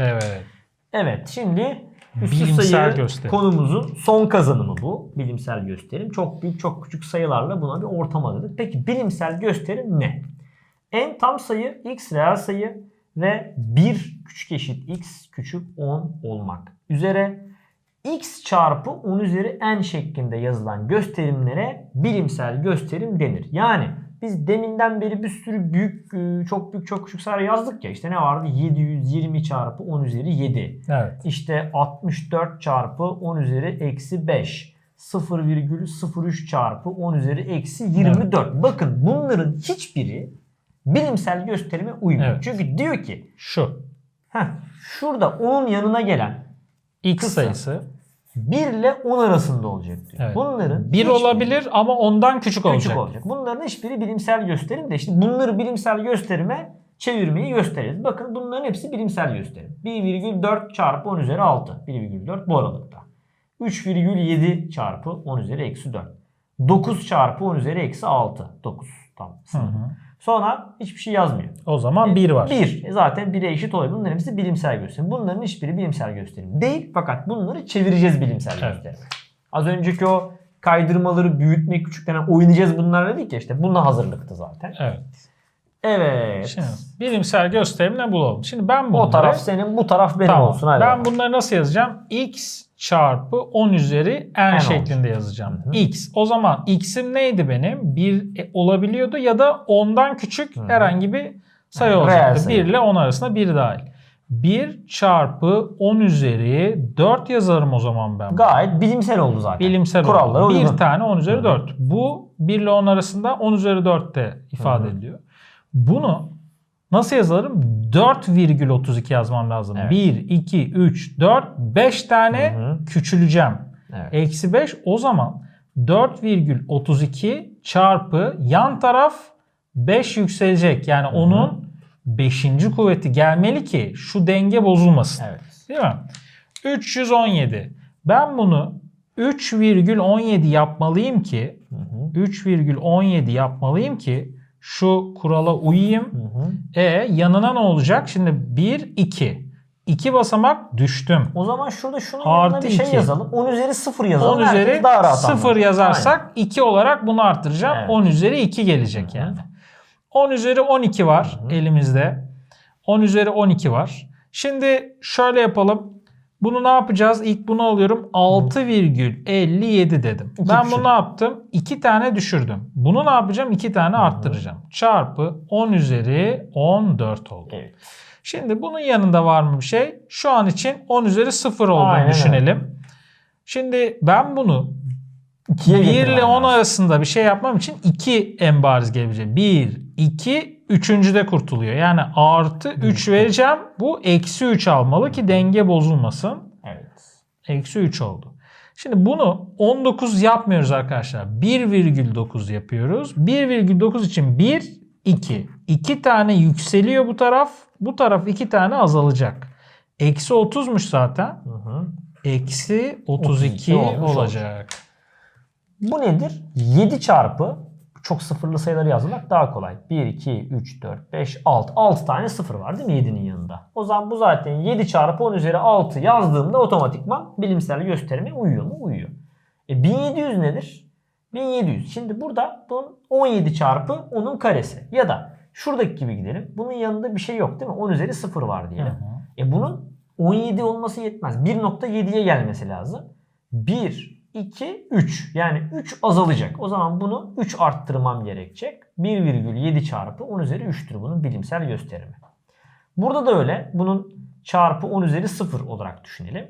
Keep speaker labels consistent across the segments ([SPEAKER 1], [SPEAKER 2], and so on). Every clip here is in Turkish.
[SPEAKER 1] Evet.
[SPEAKER 2] Evet şimdi üstü
[SPEAKER 1] Bilimsel
[SPEAKER 2] sayı
[SPEAKER 1] gösterim.
[SPEAKER 2] konumuzun son kazanımı bu. Bilimsel gösterim. Çok büyük çok küçük sayılarla buna bir ortam adadık. Peki bilimsel gösterim ne? En tam sayı x reel sayı ve 1 küçük eşit x küçük 10 olmak üzere x çarpı 10 üzeri n şeklinde yazılan gösterimlere bilimsel gösterim denir. Yani biz deminden beri bir sürü büyük, e, çok büyük, çok küçük sayı yazdık ya. İşte ne vardı? 720 çarpı 10 üzeri 7.
[SPEAKER 1] Evet.
[SPEAKER 2] İşte 64 çarpı 10 üzeri eksi 5. 0,03 çarpı 10 üzeri eksi 24. Bakın bunların hiçbiri bilimsel gösterime uymuyor.
[SPEAKER 1] Evet.
[SPEAKER 2] Çünkü diyor ki
[SPEAKER 1] Şu.
[SPEAKER 2] heh, şurada 10'un yanına gelen
[SPEAKER 1] X
[SPEAKER 2] Kısa.
[SPEAKER 1] sayısı
[SPEAKER 2] 1 ile 10 arasında olacak diyor.
[SPEAKER 1] Evet.
[SPEAKER 2] Bunların
[SPEAKER 1] 1
[SPEAKER 2] hiçbiri
[SPEAKER 1] olabilir ama ondan küçük, olacak.
[SPEAKER 2] küçük olacak. Bunların hiçbiri bilimsel gösterim de işte bunları bilimsel gösterime çevirmeyi gösteririz. Bakın bunların hepsi bilimsel gösterim. 1,4 çarpı 10 üzeri 6. 1,4 bu aralıkta. 3,7 çarpı 10 üzeri eksi 4. 9 çarpı 10 üzeri eksi 6. 9. Tamam.
[SPEAKER 1] Hı hı.
[SPEAKER 2] Sonra hiçbir şey yazmıyor.
[SPEAKER 1] O zaman 1 var.
[SPEAKER 2] 1. E zaten 1'e eşit oluyor. Bunların hepsi bilimsel gösterim. Bunların hiçbiri bilimsel gösterim değil. Fakat bunları çevireceğiz bilimsel
[SPEAKER 1] Evet.
[SPEAKER 2] gösterim. Az önceki o kaydırmaları büyütmek, küçükten oynayacağız bunlar dedik ya işte. Buna hazırlıktı zaten.
[SPEAKER 1] Evet.
[SPEAKER 2] Evet.
[SPEAKER 1] Şimdi bilimsel gösterim ne bulalım? Şimdi ben bunları...
[SPEAKER 2] o taraf senin, bu taraf benim
[SPEAKER 1] Tamam.
[SPEAKER 2] olsun. Hadi
[SPEAKER 1] ben
[SPEAKER 2] bakalım.
[SPEAKER 1] bunları nasıl yazacağım? X çarpı 10 üzeri n,
[SPEAKER 2] N
[SPEAKER 1] şeklinde yazacağım.
[SPEAKER 2] Hı hı.
[SPEAKER 1] X. O zaman x'im neydi benim? 1 olabiliyordu ya da 10'dan küçük
[SPEAKER 2] Hı hı.
[SPEAKER 1] herhangi bir sayı
[SPEAKER 2] Reel
[SPEAKER 1] olacaktı.
[SPEAKER 2] sayı.
[SPEAKER 1] 1 ile 10 arasında 1 dahil. 1 çarpı 10 üzeri 4 yazarım o zaman ben.
[SPEAKER 2] Gayet bilimsel oldu zaten.
[SPEAKER 1] Bilimsel
[SPEAKER 2] Kurallara
[SPEAKER 1] oldu.
[SPEAKER 2] uygun.
[SPEAKER 1] Bir tane 10 üzeri
[SPEAKER 2] Hı hı.
[SPEAKER 1] 4. Bu 1 ile 10 arasında 10 üzeri 4 de ifade
[SPEAKER 2] Hı hı.
[SPEAKER 1] ediliyor. Bunu nasıl yazarım? 4,32 yazmam lazım.
[SPEAKER 2] Evet.
[SPEAKER 1] 1, 2, 3, 4, 5 tane
[SPEAKER 2] Hı hı.
[SPEAKER 1] küçüleceğim.
[SPEAKER 2] Evet.
[SPEAKER 1] Eksi 5 o zaman 4,32 çarpı yan taraf 5 yükselecek. Yani
[SPEAKER 2] hı.
[SPEAKER 1] onun 5. kuvveti gelmeli ki şu denge bozulmasın.
[SPEAKER 2] Evet.
[SPEAKER 1] Değil mi? 317. Ben bunu 3,17 yapmalıyım ki
[SPEAKER 2] Hı hı.
[SPEAKER 1] 3,17 yapmalıyım ki şu kurala uyayım.
[SPEAKER 2] Hı hı.
[SPEAKER 1] E yanına ne olacak? Şimdi 1 2. 2 basamak düştüm.
[SPEAKER 2] O zaman şurada şunun
[SPEAKER 1] Artı
[SPEAKER 2] yanına bir şey
[SPEAKER 1] iki.
[SPEAKER 2] yazalım. 10 üzeri 0 yazalım.
[SPEAKER 1] 10
[SPEAKER 2] Herkes
[SPEAKER 1] üzeri
[SPEAKER 2] daha rahat
[SPEAKER 1] 0
[SPEAKER 2] anlar.
[SPEAKER 1] yazarsak 2 olarak bunu arttıracağım.
[SPEAKER 2] Evet.
[SPEAKER 1] 10 üzeri 2 gelecek
[SPEAKER 2] Hı hı.
[SPEAKER 1] yani. 10 üzeri 12 var
[SPEAKER 2] Hı hı.
[SPEAKER 1] elimizde. 10 üzeri 12 var. Şimdi şöyle yapalım. Bunu ne yapacağız? İlk bunu alıyorum. 6,57 dedim.
[SPEAKER 2] İki
[SPEAKER 1] ben
[SPEAKER 2] düşür.
[SPEAKER 1] bunu ne yaptım? 2 tane düşürdüm. Bunu ne yapacağım? 2 tane arttıracağım. Çarpı 10 üzeri 14 oldu.
[SPEAKER 2] Evet.
[SPEAKER 1] Şimdi bunun yanında var mı bir şey? Şu an için 10 üzeri 0 olduğunu
[SPEAKER 2] Aynen
[SPEAKER 1] düşünelim. Şimdi ben bunu
[SPEAKER 2] İkiye
[SPEAKER 1] 1
[SPEAKER 2] getirmem
[SPEAKER 1] ile 10
[SPEAKER 2] lazım.
[SPEAKER 1] arasında bir şey yapmam için 2 en bariz gelebilecek. 1, 2, üçüncüde kurtuluyor. Yani artı 3 vereceğim. Bu eksi 3 almalı ki denge bozulmasın.
[SPEAKER 2] Evet.
[SPEAKER 1] Eksi 3 oldu. Şimdi bunu 19 yapmıyoruz arkadaşlar. 1,9 yapıyoruz. 1,9 için 1, 2. 2 tane yükseliyor bu taraf. Bu taraf 2 tane azalacak. Eksi 30'muş zaten.
[SPEAKER 2] Hı hı.
[SPEAKER 1] Eksi 32
[SPEAKER 2] 32 olmuş
[SPEAKER 1] olacak.
[SPEAKER 2] Bu nedir? 7 çarpı çok sıfırlı sayıları yazmak daha kolay. 1, 2, 3, 4, 5, 6. 6 tane sıfır var değil mi 7'nin yanında? O zaman bu zaten 7 çarpı 10 üzeri 6 yazdığımda otomatikman bilimsel gösterime uyuyor mu? Uyuyor. E 1700 nedir? 1700. Şimdi burada bunun 17 çarpı 10'un karesi. Ya da şuradaki gibi gidelim. Bunun yanında bir şey yok değil mi? 10 üzeri 0 var diyelim. E bunun 17 olması yetmez. 1.7'ye gelmesi lazım. 1, 2, 3. Yani 3 azalacak. O zaman bunu 3 arttırmam gerekecek. 1,7 çarpı 10 üzeri 3'tür bunun bilimsel gösterimi. Burada da öyle. Bunun çarpı 10 üzeri 0 olarak düşünelim.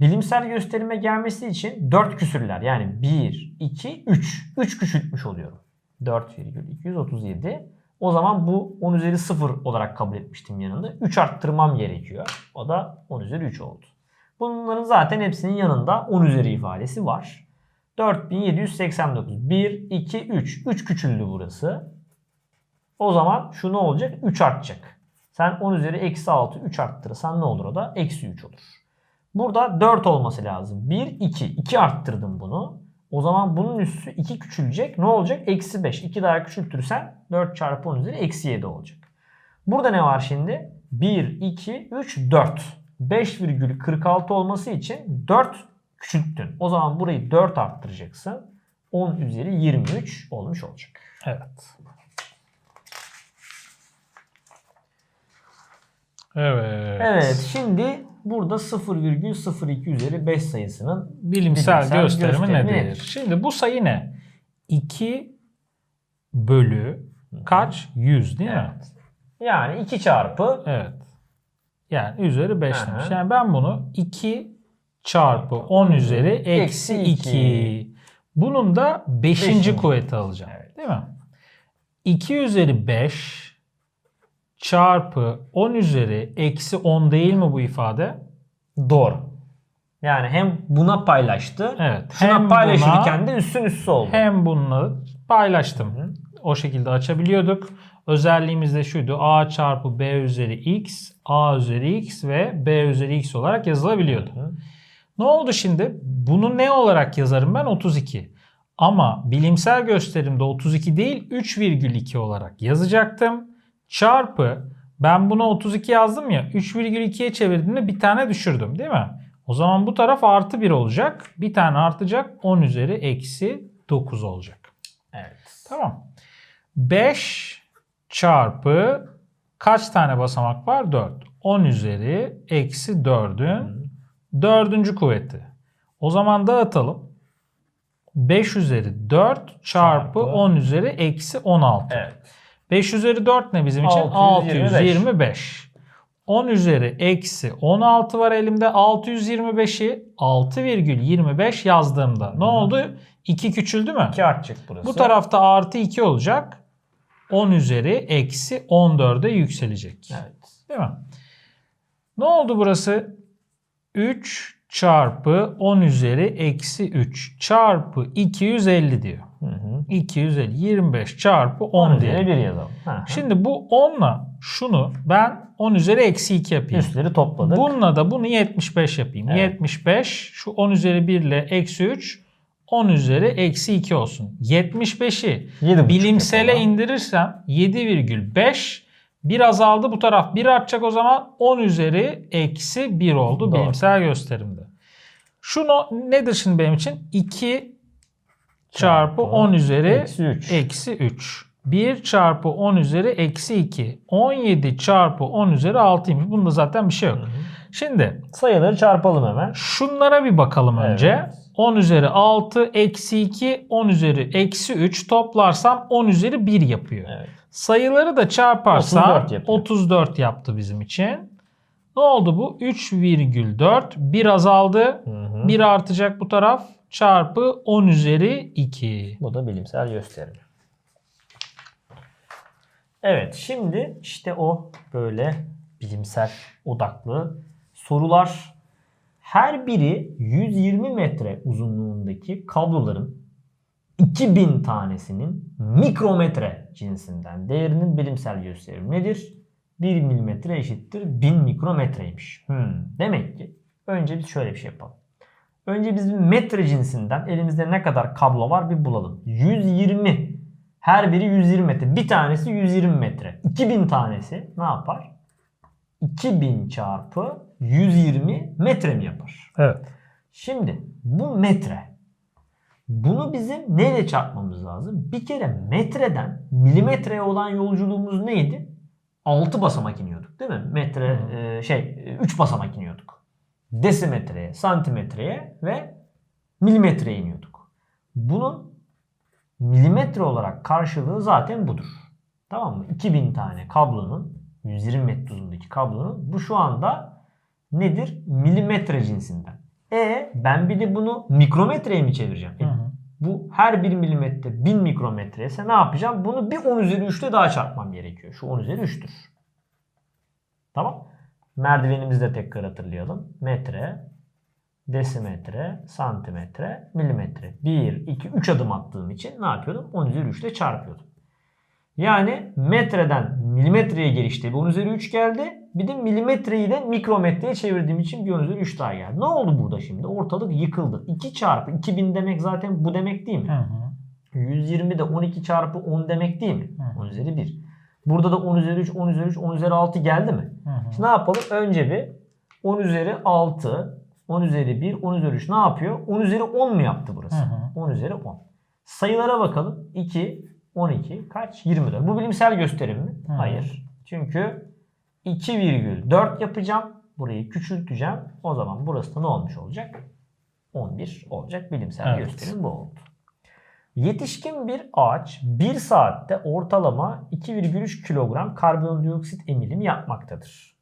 [SPEAKER 2] Bilimsel gösterime gelmesi için 4 küsürler. Yani 1, 2, 3. 3 küçültmüş oluyorum. 4,237. O zaman bu 10 üzeri 0 olarak kabul etmiştim yanında. 3 arttırmam gerekiyor. O da 10 üzeri 3 oldu. Bunların zaten hepsinin yanında 10 üzeri ifadesi var. 4789. 1, 2, 3. 3 küçüldü burası. O zaman şu ne olacak? 3 artacak. Sen 10 üzeri eksi 6 3 arttırırsan ne olur o da? Eksi 3 olur. Burada 4 olması lazım. 1, 2. 2 arttırdım bunu. O zaman bunun üssü 2 küçülecek. Ne olacak? Eksi 5. 2 daha küçültürsen 4 çarpı 10 üzeri eksi 7 olacak. Burada ne var şimdi? 1, 2, 3, 4. 5,46 olması için 4 küçülttün. O zaman burayı 4 arttıracaksın. 10 üzeri 23 olmuş olacak.
[SPEAKER 1] Evet. Evet.
[SPEAKER 2] Evet şimdi burada 0,02 üzeri 5 sayısının
[SPEAKER 1] Bilimsel,
[SPEAKER 2] Bilimsel
[SPEAKER 1] gösterimi,
[SPEAKER 2] gösterimi
[SPEAKER 1] nedir?
[SPEAKER 2] nedir?
[SPEAKER 1] Şimdi bu sayı ne? 2 bölü kaç? 100 değil mi?
[SPEAKER 2] Evet. yani 2 çarpı
[SPEAKER 1] Evet. Yani üzeri 5
[SPEAKER 2] Aha.
[SPEAKER 1] demiş. Yani ben bunu 2 çarpı 10 üzeri eksi
[SPEAKER 2] Eksi
[SPEAKER 1] 2.
[SPEAKER 2] iki.
[SPEAKER 1] Bunun da 5.
[SPEAKER 2] Beşinci.
[SPEAKER 1] kuvveti alacağım.
[SPEAKER 2] Evet.
[SPEAKER 1] Değil mi? 2 üzeri 5 çarpı 10 üzeri eksi 10 değil mi bu ifade?
[SPEAKER 2] doğru. Yani hem buna paylaştı.
[SPEAKER 1] Evet.
[SPEAKER 2] Şuna
[SPEAKER 1] Hem
[SPEAKER 2] paylaşırken
[SPEAKER 1] buna-
[SPEAKER 2] de üstün üstü oldu.
[SPEAKER 1] Hem bununla paylaştım.
[SPEAKER 2] Hı.
[SPEAKER 1] O şekilde açabiliyorduk. Özelliğimiz de şuydu. A çarpı B üzeri X, A üzeri X ve B üzeri X olarak yazılabiliyordu.
[SPEAKER 2] Hı.
[SPEAKER 1] Ne oldu şimdi? Bunu ne olarak yazarım ben? 32. Ama bilimsel gösterimde 32 değil 3,2 olarak yazacaktım. Çarpı ben buna 32 yazdım ya 3,2'ye çevirdiğimde bir tane düşürdüm değil mi? O zaman bu taraf artı 1 olacak. Bir tane artacak 10 üzeri eksi 9 olacak.
[SPEAKER 2] Evet.
[SPEAKER 1] Tamam. 5 çarpı kaç tane basamak var? 4. 10 üzeri eksi 4'ün dördüncü kuvveti. O zaman dağıtalım. 5 üzeri 4 çarpı
[SPEAKER 2] Çarpı.
[SPEAKER 1] 10 üzeri eksi 16.
[SPEAKER 2] Evet.
[SPEAKER 1] 5 üzeri 4 ne bizim için?
[SPEAKER 2] 625.
[SPEAKER 1] 625. 10 üzeri eksi 16 var elimde. 625'i 6,25 yazdığımda ne oldu? 2 küçüldü mü?
[SPEAKER 2] 2 artacak burası.
[SPEAKER 1] Bu tarafta artı 2 olacak. 10 üzeri eksi 14'e yükselecek.
[SPEAKER 2] Evet.
[SPEAKER 1] Değil mi? Ne oldu burası? 3 çarpı 10 üzeri eksi 3 çarpı 250 diyor.
[SPEAKER 2] Hı hı.
[SPEAKER 1] 250 25 çarpı 10,
[SPEAKER 2] 10
[SPEAKER 1] diye.
[SPEAKER 2] 1 yazalım. Hı hı.
[SPEAKER 1] Şimdi bu 10'la şunu ben 10 üzeri eksi 2 yapayım.
[SPEAKER 2] Üstleri topladık.
[SPEAKER 1] Bununla da bunu 75 yapayım.
[SPEAKER 2] Evet.
[SPEAKER 1] 75 şu 10 üzeri 1 ile eksi 3 10 üzeri eksi 2 olsun. 75'i
[SPEAKER 2] 7,5
[SPEAKER 1] bilimsele
[SPEAKER 2] yapalım.
[SPEAKER 1] indirirsem 7,5 bir azaldı bu taraf 1 artacak o zaman 10 üzeri eksi 1 oldu
[SPEAKER 2] Doğru.
[SPEAKER 1] bilimsel gösterimde. Şu no- nedir şimdi benim için? 2 çarpı 10 üzeri
[SPEAKER 2] Eksi 3.
[SPEAKER 1] eksi 3. 1 çarpı 10 üzeri eksi 2. 17 çarpı 10 üzeri 6'ymış. Bunda zaten bir şey yok. Şimdi
[SPEAKER 2] Sayıları çarpalım hemen.
[SPEAKER 1] şunlara bir bakalım önce.
[SPEAKER 2] Evet.
[SPEAKER 1] 10 üzeri 6 eksi 2 10 üzeri eksi 3 toplarsam 10 üzeri 1 yapıyor.
[SPEAKER 2] Evet.
[SPEAKER 1] Sayıları da çarparsam
[SPEAKER 2] 34 yapıyor.
[SPEAKER 1] 34 yaptı bizim için. Ne oldu bu? 3,4 1 azaldı.
[SPEAKER 2] Hı hı.
[SPEAKER 1] 1 artacak bu taraf çarpı 10 üzeri 2.
[SPEAKER 2] Bu da bilimsel gösterim. Evet şimdi işte o böyle bilimsel odaklı sorular. Her biri 120 metre uzunluğundaki kabloların 2000 tanesinin mikrometre cinsinden değerinin bilimsel gösterimi nedir? 1 milimetre eşittir 1000 mikrometreymiş. Hmm. Demek ki önce biz şöyle bir şey yapalım. Önce biz bir metre cinsinden elimizde ne kadar kablo var bir bulalım. 120. Her biri 120 metre. Bir tanesi 120 metre. 2000 tanesi ne yapar? 2000 çarpı 120 metre mi yapar?
[SPEAKER 1] Evet.
[SPEAKER 2] Şimdi bu metre. Bunu bizim neyle çarpmamız lazım? Bir kere metreden milimetreye olan yolculuğumuz neydi? 6 basamak iniyorduk değil mi? Metre e, şey 3 basamak iniyorduk. Desimetreye, santimetreye ve milimetreye iniyorduk. Bunun milimetre olarak karşılığı zaten budur. Tamam mı? 2000 tane kablonun 120 metre uzunluğundaki kablonun bu şu anda nedir? Milimetre cinsinden. E ben bir de bunu mikrometreye mi çevireceğim? E,
[SPEAKER 1] Hı hı.
[SPEAKER 2] bu her bir milimetre 1000 mikrometre ise ne yapacağım? Bunu bir 10 üzeri 3'te daha çarpmam gerekiyor. Şu 10 üzeri 3'tür. Tamam. Merdivenimizi de tekrar hatırlayalım. Metre, desimetre, santimetre, milimetre. 1, 2, 3 adım attığım için ne yapıyordum? 10 üzeri 3 ile çarpıyordum. Yani metreden milimetreye gelişte bir 10 üzeri 3 geldi. Bir de milimetreyi de mikrometreye çevirdiğim için bir 10 üzeri 3 daha geldi. Ne oldu burada şimdi? Ortalık yıkıldı. 2 çarpı 2000 demek zaten bu demek değil mi?
[SPEAKER 1] Hı hı.
[SPEAKER 2] 120 de 12 çarpı 10 demek değil mi?
[SPEAKER 1] Hı.
[SPEAKER 2] 10 üzeri 1. Burada da 10 üzeri 3, 10 üzeri 3, 10 üzeri 6 geldi mi?
[SPEAKER 1] Hı hı.
[SPEAKER 2] Şimdi ne yapalım? Önce bir 10 üzeri 6, 10 üzeri 1, 10 üzeri 3 ne yapıyor? 10 üzeri 10 mu yaptı burası?
[SPEAKER 1] Hı hı.
[SPEAKER 2] 10 üzeri 10. Sayılara bakalım. 2, 12, kaç? 24. Bu bilimsel gösterim mi?
[SPEAKER 1] Hı.
[SPEAKER 2] Hayır. Çünkü 2,4 yapacağım. Burayı küçülteceğim. O zaman burası da ne olmuş olacak? 11 olacak. Bilimsel
[SPEAKER 1] Evet.
[SPEAKER 2] gösterim bu oldu. Yetişkin bir ağaç 1 saatte ortalama 2,3 kilogram karbondioksit emilimi yapmaktadır.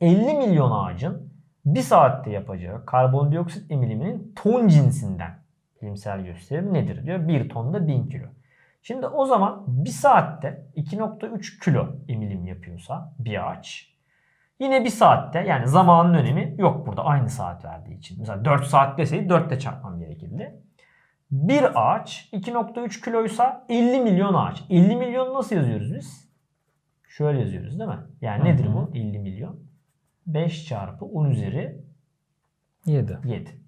[SPEAKER 2] 50 milyon ağacın 1 saatte yapacağı karbondioksit emiliminin ton cinsinden bilimsel gösterim nedir diyor. 1 tonda 1000 kilo. Şimdi o zaman 1 saatte 2.3 kilo emilim yapıyorsa bir ağaç yine 1 saatte yani zamanın önemi yok burada aynı saat verdiği için. Mesela 4 saat deseydi 4 ile çarpmam gerekirdi. Bir ağaç 2.3 kiloysa 50 milyon ağaç. 50 milyon nasıl yazıyoruz biz? Şöyle yazıyoruz değil mi? Yani nedir bu 50 milyon? 5 çarpı 10 üzeri
[SPEAKER 1] 7.
[SPEAKER 2] 7.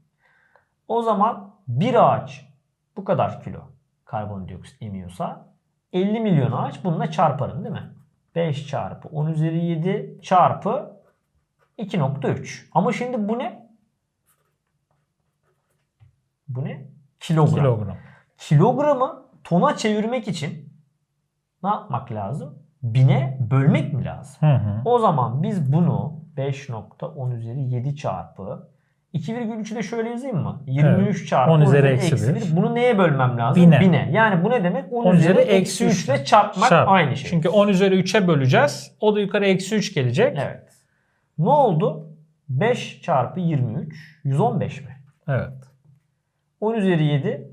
[SPEAKER 2] O zaman bir ağaç bu kadar kilo karbondioksit emiyorsa 50 milyon ağaç bununla çarparım değil mi? 5 çarpı 10 üzeri 7 çarpı 2.3. Ama şimdi bu ne? Bu ne? Kilogram.
[SPEAKER 1] Kilogram.
[SPEAKER 2] Kilogramı tona çevirmek için ne yapmak lazım? Bine bölmek mi lazım?
[SPEAKER 1] Hı hı.
[SPEAKER 2] O zaman biz bunu 5.10 üzeri 7 çarpı 2,3'ü de şöyle yazayım mı? 23 çarpı
[SPEAKER 1] 10
[SPEAKER 2] 10
[SPEAKER 1] üzeri
[SPEAKER 2] üzeri
[SPEAKER 1] eksi
[SPEAKER 2] eksi
[SPEAKER 1] bir.
[SPEAKER 2] 1. Bunu neye bölmem lazım?
[SPEAKER 1] Bine.
[SPEAKER 2] Yani bu ne demek? 10,
[SPEAKER 1] 10
[SPEAKER 2] üzeri
[SPEAKER 1] üzeri
[SPEAKER 2] eksi
[SPEAKER 1] eksi
[SPEAKER 2] 3
[SPEAKER 1] üç.
[SPEAKER 2] ile çarpmak
[SPEAKER 1] Çarp.
[SPEAKER 2] aynı şey.
[SPEAKER 1] Çünkü 10 üzeri 3'e böleceğiz. O da yukarı eksi 3 gelecek.
[SPEAKER 2] Evet. Ne oldu? 5 çarpı 23 115 mi?
[SPEAKER 1] Evet.
[SPEAKER 2] 10 üzeri 7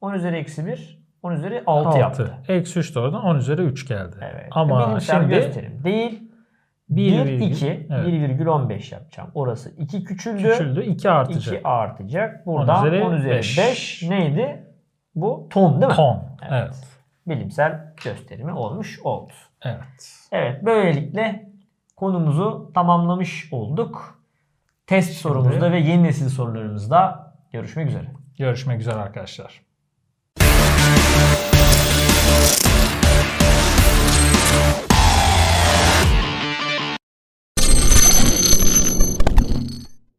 [SPEAKER 2] 10 üzeri eksi 1 10 üzeri 6,
[SPEAKER 1] 6.
[SPEAKER 2] yaptı.
[SPEAKER 1] Eksi 3 de oradan 10 üzeri 3 geldi.
[SPEAKER 2] Evet.
[SPEAKER 1] Ama
[SPEAKER 2] Bilimsel
[SPEAKER 1] şimdi
[SPEAKER 2] gösterim değil.
[SPEAKER 1] 1,
[SPEAKER 2] 2,
[SPEAKER 1] evet.
[SPEAKER 2] 1,15 yapacağım. Orası 2 küçüldü.
[SPEAKER 1] Küçüldü, 2 artacak.
[SPEAKER 2] 2 artacak. Buradan 10
[SPEAKER 1] üzeri, 10
[SPEAKER 2] üzeri
[SPEAKER 1] 5.
[SPEAKER 2] 5 neydi? Bu ton değil mi?
[SPEAKER 1] Ton,
[SPEAKER 2] evet.
[SPEAKER 1] evet.
[SPEAKER 2] Bilimsel gösterimi olmuş oldu.
[SPEAKER 1] Evet.
[SPEAKER 2] Evet, böylelikle konumuzu tamamlamış olduk. Test Şimdi... sorumuzda ve yeni nesil sorularımızda görüşmek üzere.
[SPEAKER 1] Görüşmek üzere arkadaşlar.